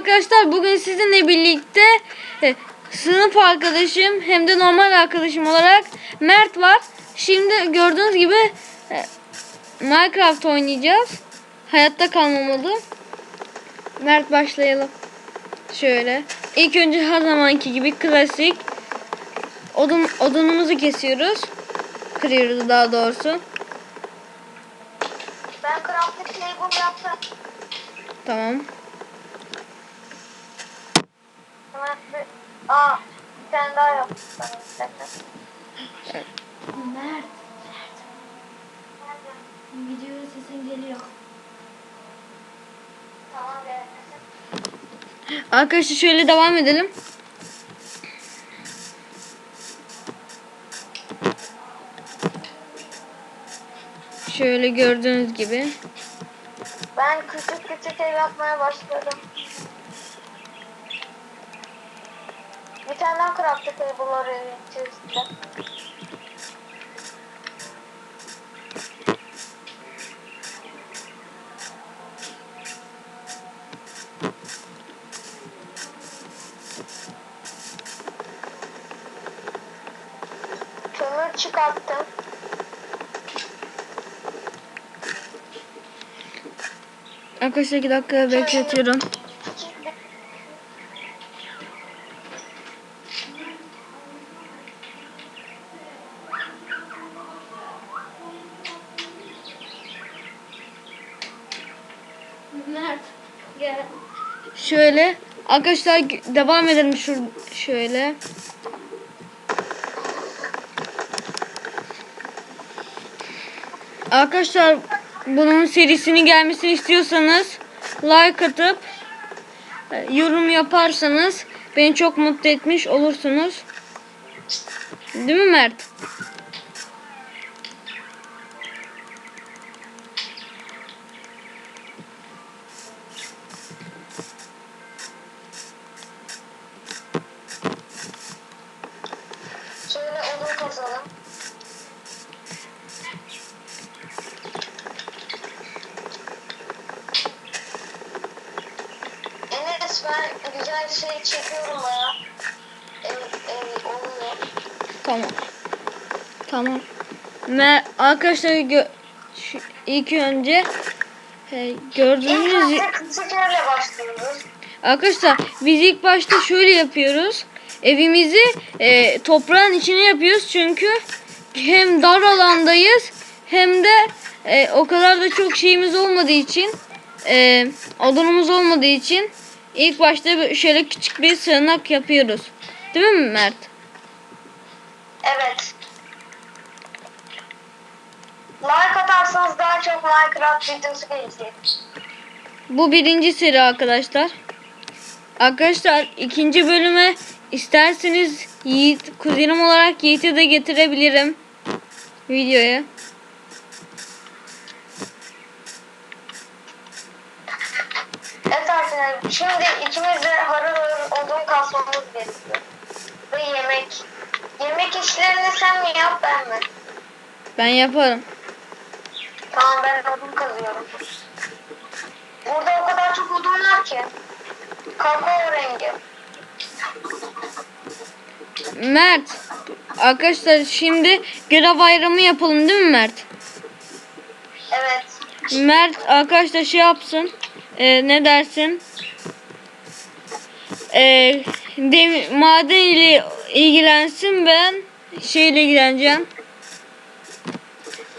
arkadaşlar bugün sizinle birlikte e, sınıf arkadaşım hem de normal arkadaşım olarak Mert var. Şimdi gördüğünüz gibi e, Minecraft oynayacağız. Hayatta kalma modu. Mert başlayalım. Şöyle. İlk önce her zamanki gibi klasik odun odunumuzu kesiyoruz. Kırıyoruz daha doğrusu. Ben crafting table yaptım. Tamam. Bir... Aa, bir tane daha bir dakika. Mert. Sesin geliyor. Tamam gelmesin. Arkadaşlar şöyle devam edelim. Şöyle gördüğünüz gibi. Ben küçük küçük ev yapmaya başladım. Tane daha crafting table var evin içerisinde. Kömür çıkarttım. Arkadaşlar 2 dakika bekletiyorum. Küçük bir Mert. Gel. Şöyle arkadaşlar devam edelim şur şöyle. Arkadaşlar bunun serisinin gelmesini istiyorsanız like atıp e, yorum yaparsanız beni çok mutlu etmiş olursunuz. Değil mi Mert? Ben güzel şey çekiyorum baya. Ev, ev oluyor. Tamam. Tamam. Mer arkadaşlar gö şu, ilk önce e, gördüğünüz İlk başlıyoruz. Arkadaşlar biz ilk başta şöyle yapıyoruz. Evimizi e, toprağın içine yapıyoruz çünkü hem dar alandayız hem de e, o kadar da çok şeyimiz olmadığı için e, odunumuz olmadığı için ilk başta şöyle küçük bir sığınak yapıyoruz. Değil mi Mert? Evet. Like atarsanız daha çok Minecraft videosu gelecek. Bu birinci seri arkadaşlar. Arkadaşlar ikinci bölüme isterseniz Yiğit, kuzenim olarak Yiğit'i de getirebilirim videoya. Evet arkadaşlar şimdi ikimiz de harıl harıl odun kasmamız gerekiyor. Ve yemek. Yemek işlerini sen mi yap ben mi? Ben yaparım. Tamam ben odun kazıyorum. Burada o kadar çok odun var ki. Kakao rengi. Mert. Arkadaşlar şimdi görev ayrımı yapalım değil mi Mert? Evet. Mert arkadaşlar şey yapsın. Ee, ne dersin? Ee, maden ile ilgilensin ben şeyle ilgileneceğim.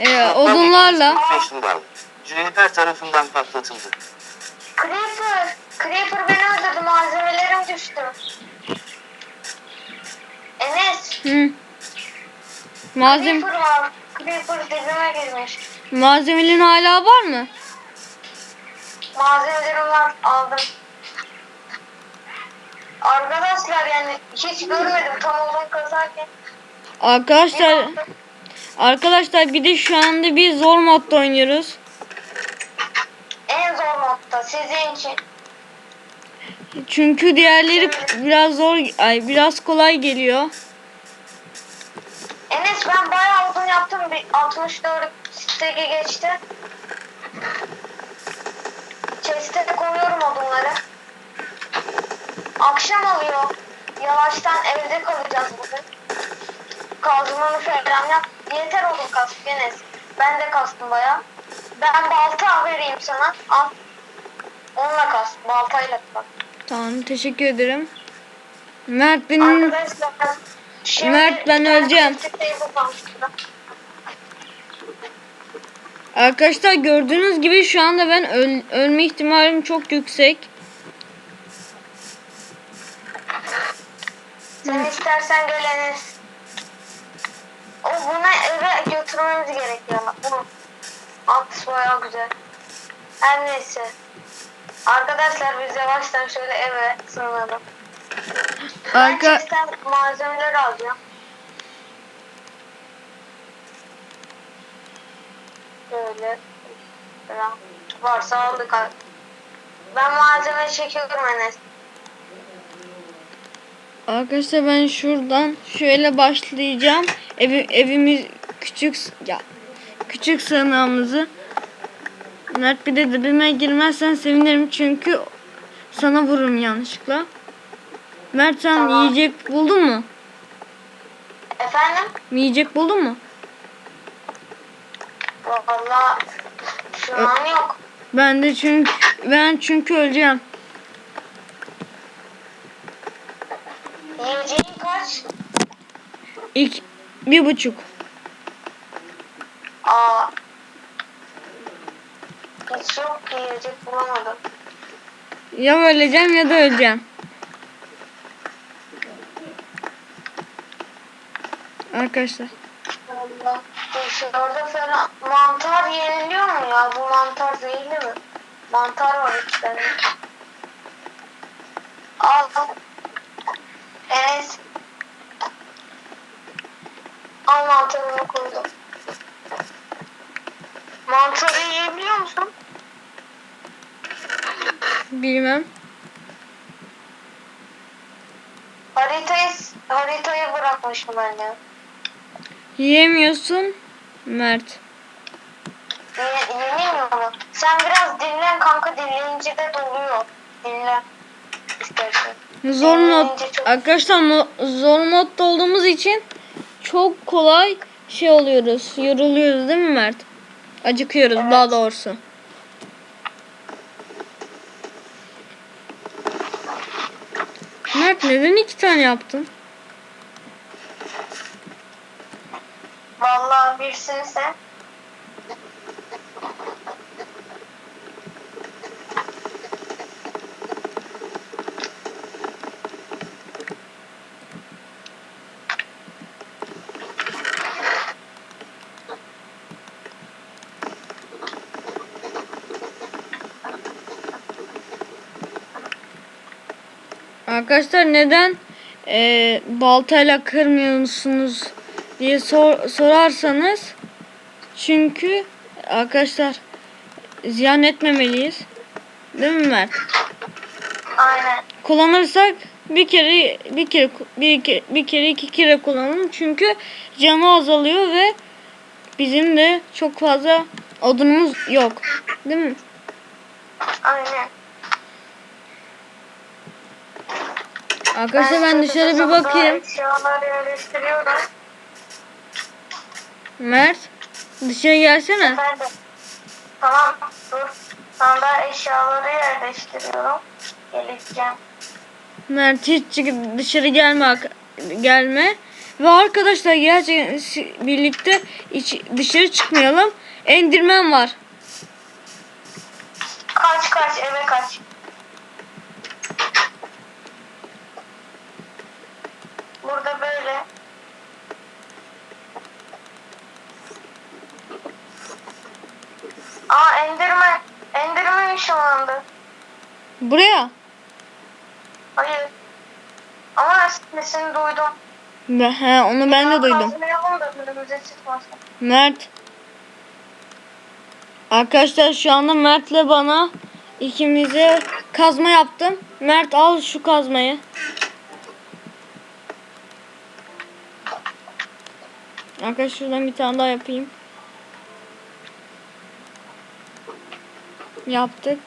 Ee, odunlarla. Peşinden. Juniper tarafından patlatıldı. Creeper. Creeper beni öldürdü. Malzemelerim düştü. Enes. Hı. Malzeme Creeper var. Creeper dibime girmiş. malzemelerin hala var mı? Malzemelerim var. Aldım. Arkadaşlar yani hiç görmedim tam odun kazarken. Bir Arkadaşlar baktım, arkadaşlar bir de şu anda bir zor modda oynuyoruz. En zor modda sizin için. Çünkü diğerleri biraz zor ay biraz kolay geliyor. Enes ben bayağı odun yaptım. Bir 64 stege geçti. Chest'e koyuyorum odunları. akşam oluyor. Yavaştan evde kalacağız bugün. Kazmanı falan yap. Yeter oğlum kask Enes. Ben de kastım baya. Ben balta vereyim sana. Al. Onunla kas. Baltayla kas. Tamam teşekkür ederim. Mert benim Arkadaşlar şimdi Mert, ben öleceğim. Arkadaşlar gördüğünüz gibi şu anda ben öl- ölme ihtimalim çok yüksek. Sen istersen gel Enes. O buna eve götürmemiz gerekiyor. Bunu. At bayağı güzel. Her neyse. Arkadaşlar biz yavaştan şöyle eve sığınalım. Ben Arka chest'ten malzemeleri alacağım. Böyle. Varsa aldık. Ben malzeme çekiyorum Enes. Arkadaşlar ben şuradan şöyle başlayacağım. Evi, evimiz küçük ya küçük sığınağımızı. Mert bir de dibime girmezsen sevinirim çünkü sana vururum yanlışlıkla. Mert sen Tamam. yiyecek buldun mu? Efendim? Yiyecek buldun mu? Valla şu an yok. Ben de çünkü ben çünkü öleceğim. Yiyeceğin kaç? İlk bir buçuk. Aa. Hiç yok ki yiyecek bulamadım. Ya öleceğim ya da öleceğim. Arkadaşlar. Allah. Dışarıda falan mantar yeniliyor mu ya? Bu mantar zehirli mi? Mantar var tane. Al. Enes. Al mantarını koydum. Mantarı yiyebiliyor musun? Bilmem. Haritayı, haritayı bırakmışım anne. Yiyemiyorsun. Mert. Ye, mu? Sen biraz dinlen kanka dinleyince de doluyor. Dinlen. İstersen. Zor mod. Çok- Arkadaşlar mo- zor modda olduğumuz için çok kolay şey oluyoruz. Yoruluyoruz değil mi Mert? Acıkıyoruz Evet. daha doğrusu. Mert neden iki tane yaptın? Vallahi birsin sen. Arkadaşlar neden eee, baltayla kırmıyorsunuz diye sor- sorarsanız çünkü arkadaşlar ziyan etmemeliyiz. Değil mi Mert? Aynen. kullanırsak bir kere bir kere bir kere, bir kere iki kere kullanalım çünkü canı azalıyor ve bizim de çok fazla odunumuz yok. Değil mi? Aynen. Arkadaşlar ben dışarı bir bakayım. Eşyaları yerleştiriyorum. Mert dışarı gelsene. Efendim. Tamam dur. Sonunda eşyaları yerleştiriyorum. Geleceğim. Mert hiç dışarı gelme gelme. Ve arkadaşlar gerçekten birlikte iç, dışarı çıkmayalım. Endirmen var. Kaç kaç eve kaç. Burada böyle. Aa endirme. Endirme ışınlandı. Buraya. Hayır. Ama sesini duydum. Ben- He, onu ben de duydum. Mert. Arkadaşlar şu anda Mert'le bana ikimize kazma yaptım. Mert al şu kazmayı. Arkadaşlar şuradan bir tane daha yapayım. Yaptık.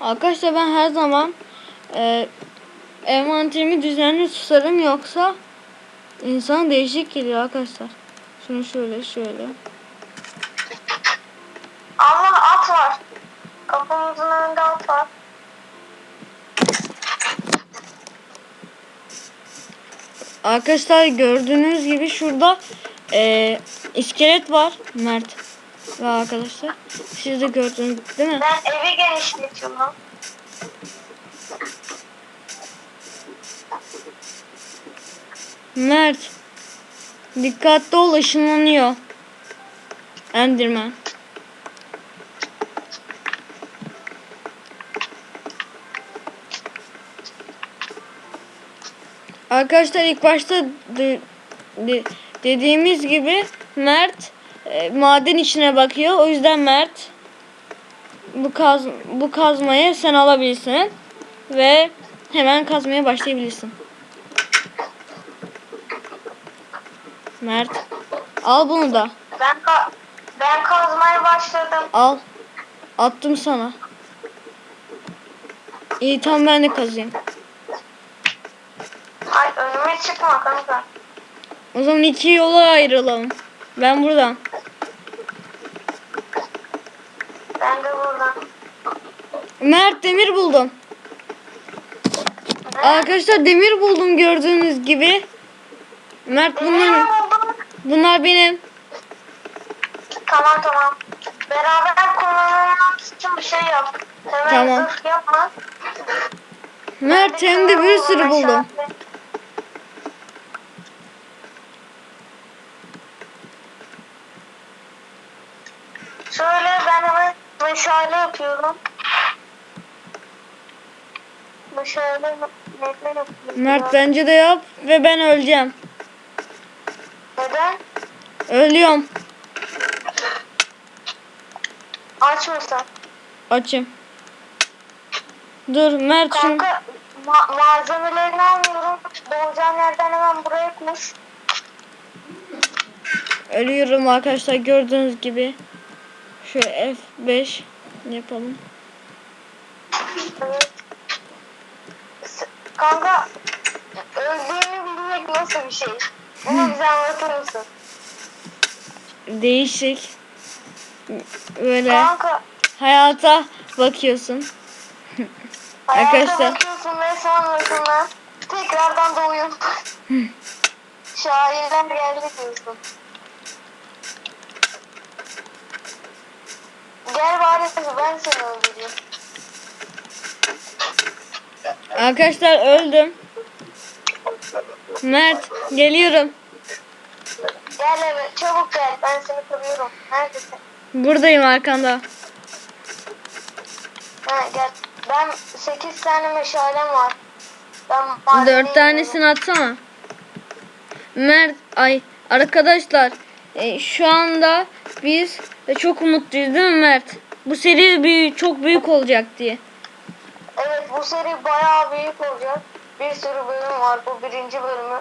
Arkadaşlar ben her zaman e, envanterimi düzenli tutarım yoksa insan değişik geliyor arkadaşlar. Şunu şöyle şöyle. Allah at var. Kapımızın önünde at var. Arkadaşlar gördüğünüz gibi şurada e, iskelet var Mert ve arkadaşlar. Siz de gördünüz değil mi? Ben evi genişletiyorum. Mert dikkatli ol ışınlanıyor. Enderman. Arkadaşlar ilk başta de- de- dediğimiz gibi Mert e, maden içine bakıyor. O yüzden Mert bu kaz bu kazmayı sen alabilirsin ve hemen kazmaya başlayabilirsin. Mert al bunu da. Ben ka- ben kazmaya başladım. Al. Attım sana. İyi tamam ben de kazayım. Ay önüme çıkma kanka. O zaman iki yola ayrılalım. Ben buradan. Ben de buradan. Mert demir buldum. Arkadaşlar demir buldum gördüğünüz gibi. Mert bunlar, buldum. bunlar benim. Tamam tamam. Beraber kullanılmak için bir şey yap. Hemen Tamam. yapma. Mert hem de bir sürü buldum. Şöyle ben hemen Meşale ne yapıyorum? Mert bence de yap ve ben öleceğim. Neden? Ölüyorum. Aç mısın? Açım. Dur Mert şunu. Kanka ma- malzemelerini almıyorum. Doğacağım yerden hemen buraya koş. Ölüyorum arkadaşlar gördüğünüz gibi. Şöyle F5 yapalım. Evet. Kanka öldüğünü bilmek nasıl bir şey? Bunu bize anlatır mısın? Değişik. Böyle Kanka hayata bakıyorsun. hayata Arkadaşlar. bakıyorsun ve sonrasında tekrardan doğuyorsun. Şairler geldi diyorsun. Gel bari ben seni öldüreyim. Arkadaşlar öldüm. Mert geliyorum. Gel eve çabuk gel ben seni koruyorum. Neredesin? Buradayım arkanda. Ha gel. Ben 8 tane meşalem var. Ben madene Dört iniyorum. tanesini atsana. Mert ay arkadaşlar e, şu anda biz de çok umutluyuz değil mi Mert? Bu seri büyük, çok büyük olacak diye. Evet bu seri bayağı büyük olacak. Bir sürü bölüm var. Bu birinci bölümü.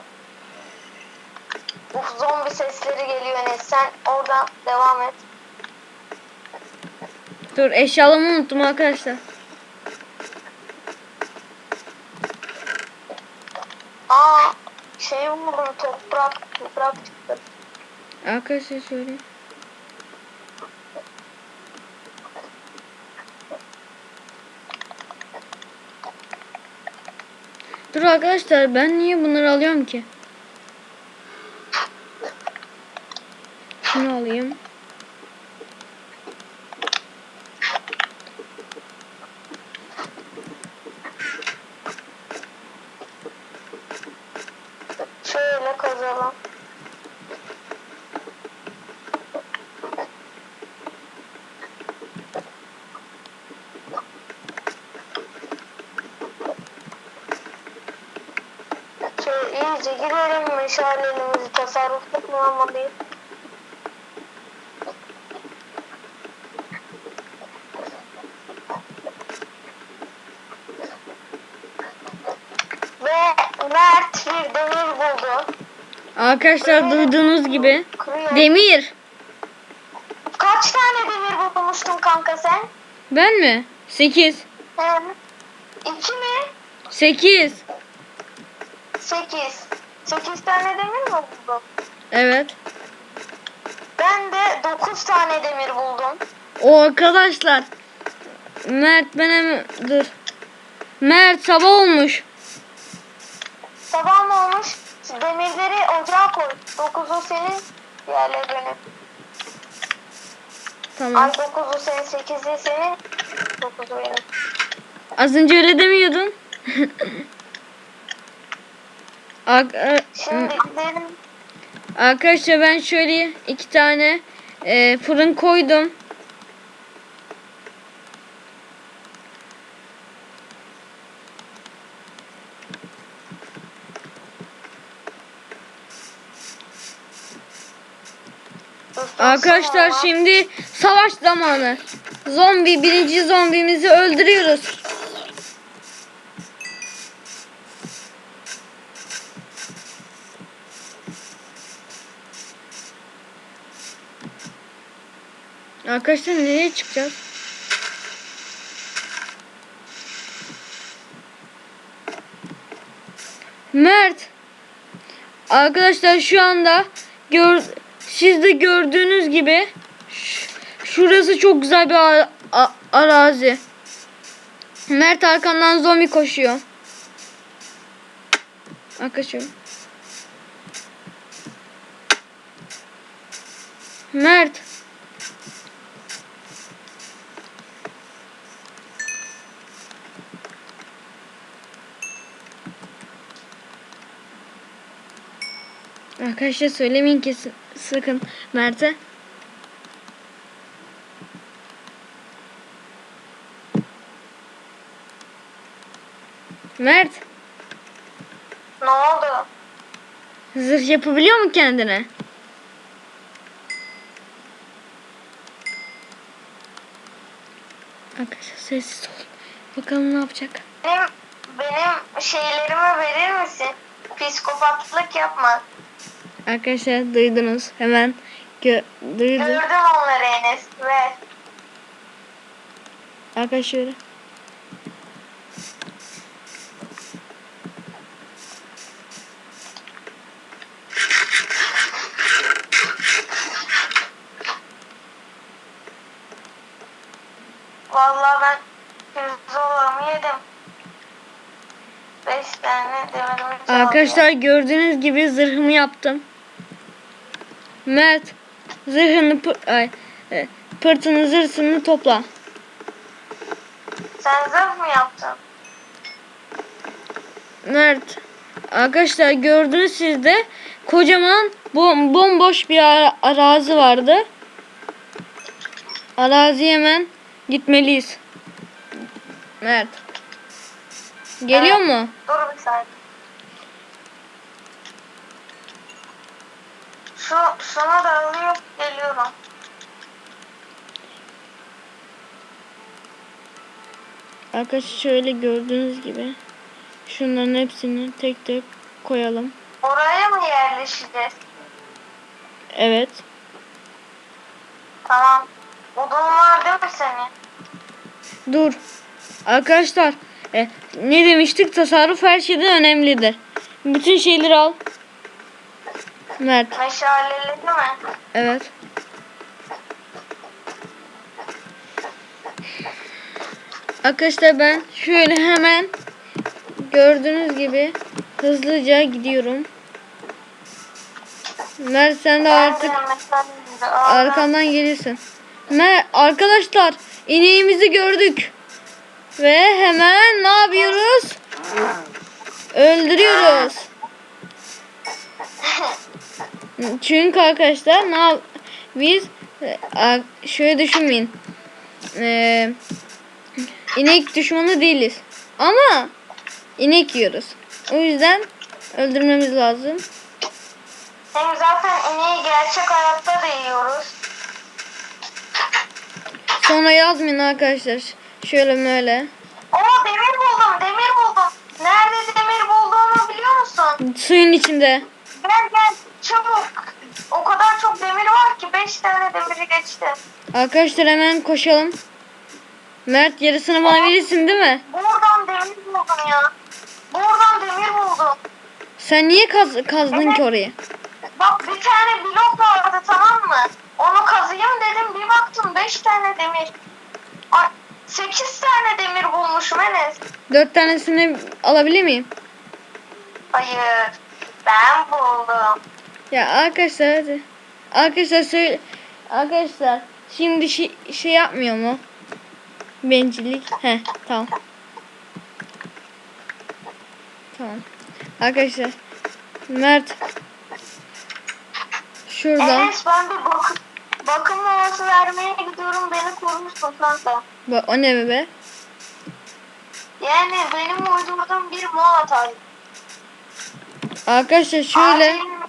Uf zombi sesleri geliyor Enes. Sen oradan devam et. Dur eşyalarımı unuttum arkadaşlar. Aa şey buldum toprak. Toprak. Arkadaşlar şöyle. Dur arkadaşlar ben niye bunları alıyorum ki? Şunu alayım. Şöyle kazalım. Şöyle iyice meşalelerimizi tasarruflu kullanmalıyız. Ve Mert bir demir buldu. Arkadaşlar duyduğunuz gibi. Kırıyor. Demir. Kaç tane demir bulmuştun kanka sen? Ben mi? 8. He. İki mi? 8. Sekiz. Sekiz tane demir mi buldun? Evet. Ben de dokuz tane demir buldum. O arkadaşlar. Mert ben hemen dur. Mert sabah olmuş. Sabah mı olmuş? Demirleri ocağa koy. Dokuzu senin, diğerleri benim. Tamam. Ay dokuzu senin, sekizi senin, dokuzu benim. Az önce öyle demiyordun. E, Şimdi. Arkadaşlar ben şöyle iki tane e, fırın koydum. Arkadaşlar şimdi savaş zamanı. Zombi birinci zombimizi öldürüyoruz. Arkadaşlar nereye çıkacağız? Mert. Arkadaşlar şu anda gör siz de gördüğünüz gibi şurası çok güzel bir arazi. Mert arkandan zombi koşuyor. Arkadaşım. Mert. Arkadaşlar söylemeyin kesin sakın Mert'e. Mert Ne oldu? zırh yapabiliyor mu kendine? Arkadaşlar sessiz ol. Bakalım ne yapacak. Benim, benim şeylerimi verir misin? Psikopatlık yapma. Arkadaşlar duydunuz. Hemen gö duydu. Gördüm onları Enes. Ver. Arkadaşlar. Vallahi ben pirzolamı yedim. Beş tane çaldım. Arkadaşlar gördüğünüz gibi zırhımı yaptım. Mert zırhını pır- ay, e, pırtını zırhını topla. Sen zırh mı yaptın? Mert arkadaşlar gördünüz siz de kocaman bom bomboş bir ara- arazi vardı. Araziye hemen gitmeliyiz. Mert. Geliyor Evet. mu? Dur bir saniye. Şu, şunu da alıyorum. Geliyorum. Arkadaşlar şöyle gördüğünüz gibi şunların hepsini tek tek koyalım. Oraya mı yerleşeceğiz? Evet. Tamam. Odun var değil mi senin? Dur. Arkadaşlar e, ne demiştik? Tasarruf her şeyden önemlidir. Bütün şeyleri al. Mert. Meşaleli değil mi? Evet. Arkadaşlar ben şöyle hemen gördüğünüz gibi hızlıca gidiyorum. Mert sen de artık arkamdan gelirsin. Mert arkadaşlar ineğimizi gördük. Ve hemen ne yapıyoruz? Öldürüyoruz. Çünkü arkadaşlar ne yap biz e, şöyle düşünmeyin. Ee, inek düşmanı değiliz. Ama inek yiyoruz. O yüzden öldürmemiz lazım. Hem zaten ineği gerçek hayatta da yiyoruz. Sonra yazmayın arkadaşlar. Şöyle böyle. Oo demir buldum, demir buldum. Nerede demir bulduğumu biliyor musun? Suyun içinde. Gel gel çabuk. O kadar çok demir var ki 5 tane demiri geçti. Arkadaşlar hemen koşalım. Mert yarısını bana verirsin değil mi? Buradan demir buldum ya. Buradan demir buldum. Sen niye kaz kazdın ki orayı? Bak bir tane blok vardı tamam mı? Onu kazıyım dedim bir baktım 5 tane demir. Ay 8 tane demir bulmuşum Enes. Dört tanesini alabilir miyim? Hayır. Ben buldum. Ya arkadaşlar hadi. Arkadaşlar söyle. Arkadaşlar şimdi şey, şey yapmıyor mu? Bencillik. He tamam. Tamam. Arkadaşlar. Mert. Şurada. Enes ben bir bakım, bakım molası vermeye gidiyorum beni korumuşsun kanka. Bak o ne be? Yani benim uydurduğum bir mola tarzı. Arkadaşlar şöyle. Acilen,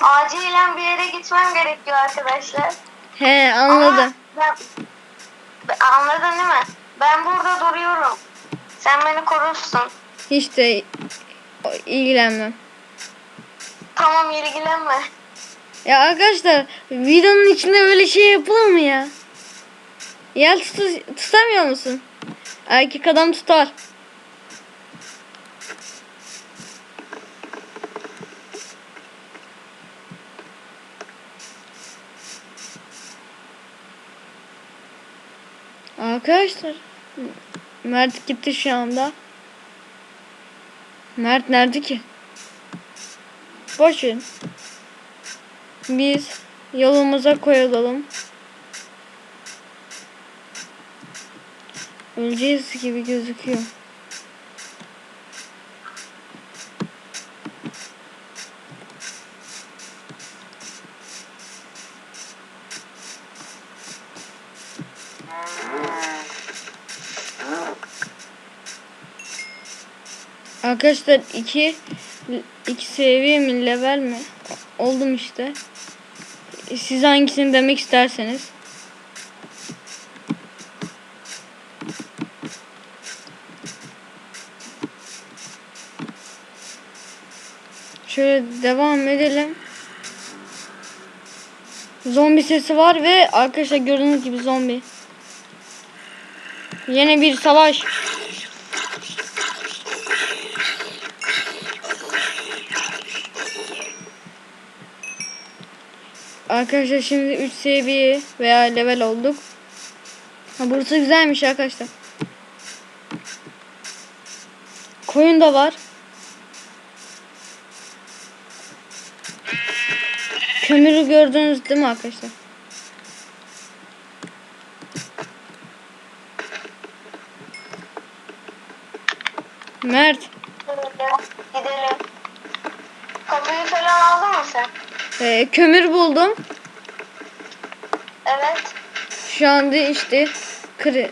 acilen bir yere gitmem gerekiyor arkadaşlar. He anladım. Ama ben, Ben- anladın değil mi? Ben burada duruyorum. Sen beni korursun. Hiç de ilgilenmem. Tamam ilgilenme. Ya arkadaşlar videonun içinde böyle şey yapılır mı ya? Ya tut tutamıyor musun? Erkek adam tutar. Arkadaşlar Mert gitti şu anda. Mert nerede ki? Boş verin. Biz yolumuza koyulalım. Öleceğiz gibi gözüküyor. Arkadaşlar iki iki seviye mi level mi? Oldum işte. Siz hangisini demek isterseniz. Şöyle devam edelim. Zombi sesi var ve arkadaşlar gördüğünüz gibi zombi. Yine bir savaş. Arkadaşlar şimdi 3 seviye veya level olduk. Ha, burası güzelmiş arkadaşlar. Koyun da var. Kömürü gördünüz değil mi arkadaşlar? Mert, Gidelim. Kapıyı falan aldın mı sen? e, kömür buldum. Evet. Şu anda işte kırı,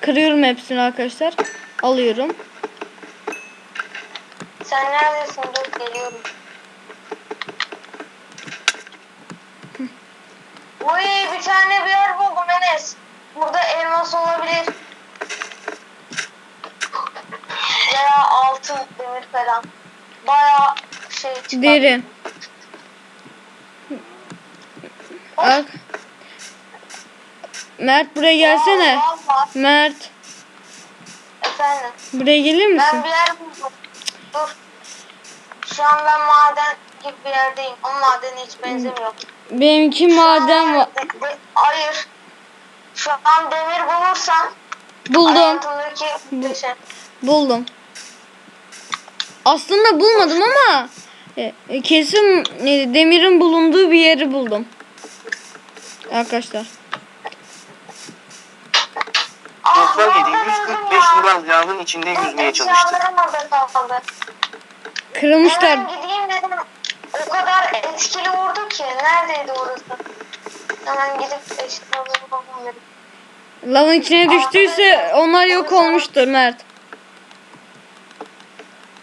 kırıyorum hepsini arkadaşlar. Alıyorum. Sen neredesin? Dur geliyorum. Uy bir tane bir yer buldum Enes. Burada elmas olabilir. Veya altın, demir falan. Baya şey çıkar. Derin. Bak. Mert buraya gelsene. Mert Efendim. buraya gelir misin? Ben bir yer buldum. Dur. Şu an ben maden gibi bir yerdeyim. O madene hiç benzemiyor. Benimki maden var. hayır. Şu an demir bulursam Buldum. hayatımdaki muhteşem. Buldum. Aslında bulmadım ama e, e, kesin e, demirin bulunduğu bir yeri buldum. Arkadaşlar. Toplam nereden 745 öldüm ya? Ural yağın içinde yüzmeye çalıştı. Kırılmışlar. Hemen gideyim dedim. O kadar etkili vurdu ki. Neredeydi orası? Hemen gidip eşyalarımı bulmam gerek. Lavın içine düştüyse onlar yok olmuştur Mert.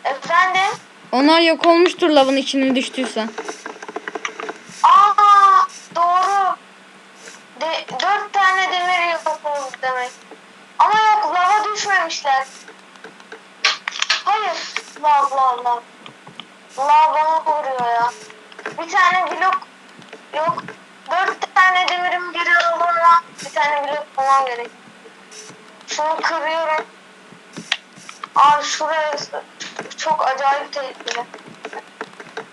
Efendim? Onlar yok olmuştur lavın içine düştüyse. Aa doğru. De, dört tane demir yok oldu demek. Ama yok lava düşmemişler. Hayır. Lav lav lav. Lav bana vuruyor ya. Bir tane blok yok. Dört tane demirim geri aldım lan. Bir tane blok bulmam gerek. Şunu kırıyorum. Aa şurası çok acayip tehlikeli.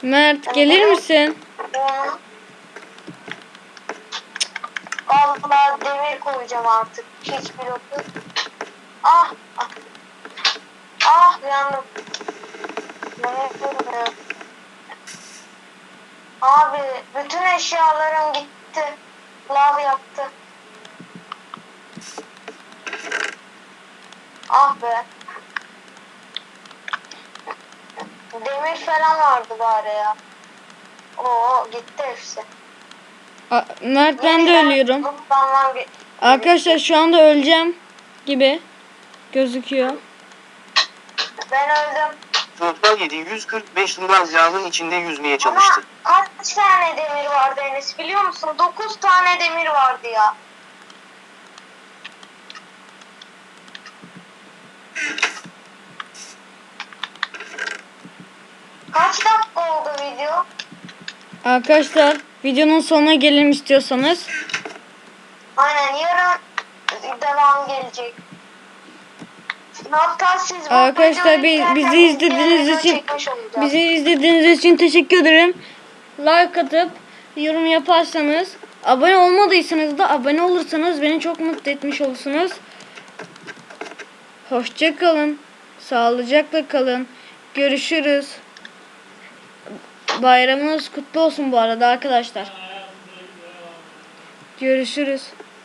Mert gelir misin? Bunu Vallahi demir koyacağım artık. Hiç bloku. Ah! Ah! Ah yandım. Ne? Abi bütün eşyalarım gitti. Lav yaptı. Ah be. Demir falan vardı bari ya. Oo gitti hepsi. A- Mert ben de ölüyorum. Arkadaşlar şu anda öleceğim gibi gözüküyor. Ben öldüm. Toplam 745 lira yağın içinde yüzmeye Ama çalıştı. kaç tane demir vardı Enes biliyor musun? 9 tane demir vardı ya. Kaç dakika oldu video? Arkadaşlar videonun sonuna gelelim istiyorsanız. Aynen yarın devam gelecek. Hatta siz bu Arkadaşlar, bi- bizi izlediğiniz için-. Bizi izlediğiniz için teşekkür ederim. Like atıp yorum yaparsanız, abone olmadıysanız da abone olursanız beni çok mutlu etmiş olursunuz. Hoşça kalın. Sağlıcakla kalın. Görüşürüz. Bayramınız kutlu olsun bu arada arkadaşlar. Görüşürüz.